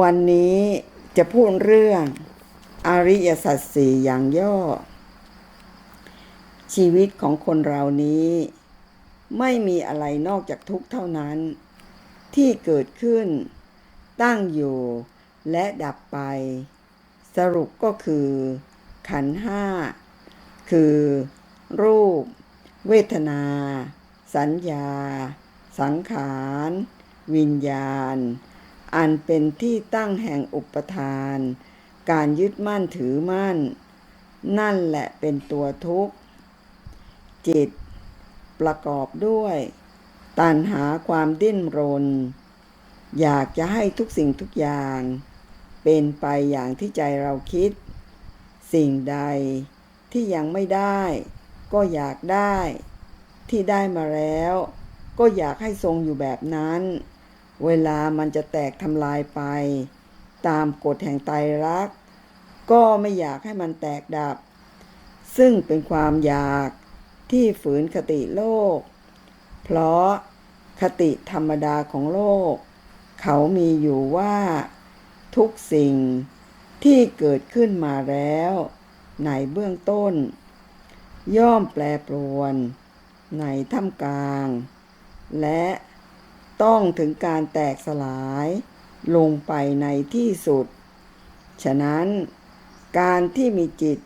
วันนี้จะพูดเรื่องอริยสัจสี่อย่างย่อ ชีวิตของคนเรานี้ ไม่มีอะไรนอกจากทุกข์เท่านั้น ที่เกิดขึ้น ตั้งอยู่และดับไป สรุปก็คือ ขันห้า คือ รูป เวทนา สัญญา สังขาร วิญญาณ อันเป็นที่ตั้งแห่งอุปทาน การยึดมั่นถือมั่น นั่นแหละเป็นตัวทุกข์ จิต ประกอบด้วย ตัณหาความดิ้นรน อยากจะให้ทุกสิ่งทุกอย่าง เป็นไปอย่างที่ใจเราคิด สิ่งใดที่ยังไม่ได้ ก็อยากได้ ที่ได้มาแล้ว ก็อยากให้ทรงอยู่แบบนั้น เวลามันจะแตกทำลายไป ตามกฎแห่งไตรลักษณ์ก็ไม่อยากให้มันแตกดับ ซึ่งเป็นความอยากที่ฝืนคติโลก เพราะคติธรรมดาของโลก เขามีอยู่ว่า ทุกสิ่งที่เกิดขึ้นมาแล้วในเบื้องต้น ย่อมแปรปรวน ในท่ามกลาง และ ต้องถึงการแตกสลายลงไปในที่สุด ฉะนั้นการที่มีจิต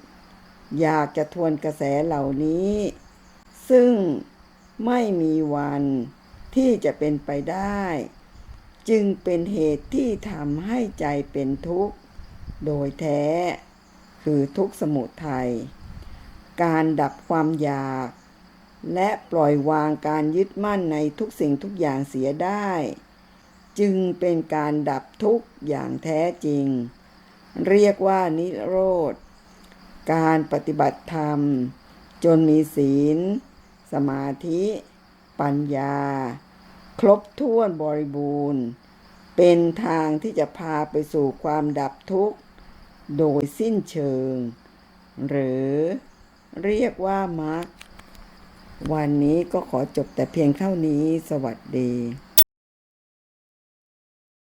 อยากจะทวนกระแสเหล่านี้ ซึ่งไม่มีวันที่จะเป็นไปได้ จึงเป็นเหตุที่ทำให้ใจเป็นทุกข์ โดยแท้ คือทุกข์สมุทัยการดับความอยาก และปล่อยวางการยึดมั่นในทุกสิ่งทุกอย่างเสียได้ จึงเป็นการดับทุกข์อย่างแท้จริง เรียกว่านิโรธ การปฏิบัติธรรม จนมีศีล สมาธิ ปัญญา ครบถ้วนบริบูรณ์ เป็นทางที่จะพาไปสู่ความดับทุกข์ โดยสิ้นเชิง หรือเรียกว่ามรรค วันนี้ก็ขอจบแต่เพียงเท่านี้สวัสดี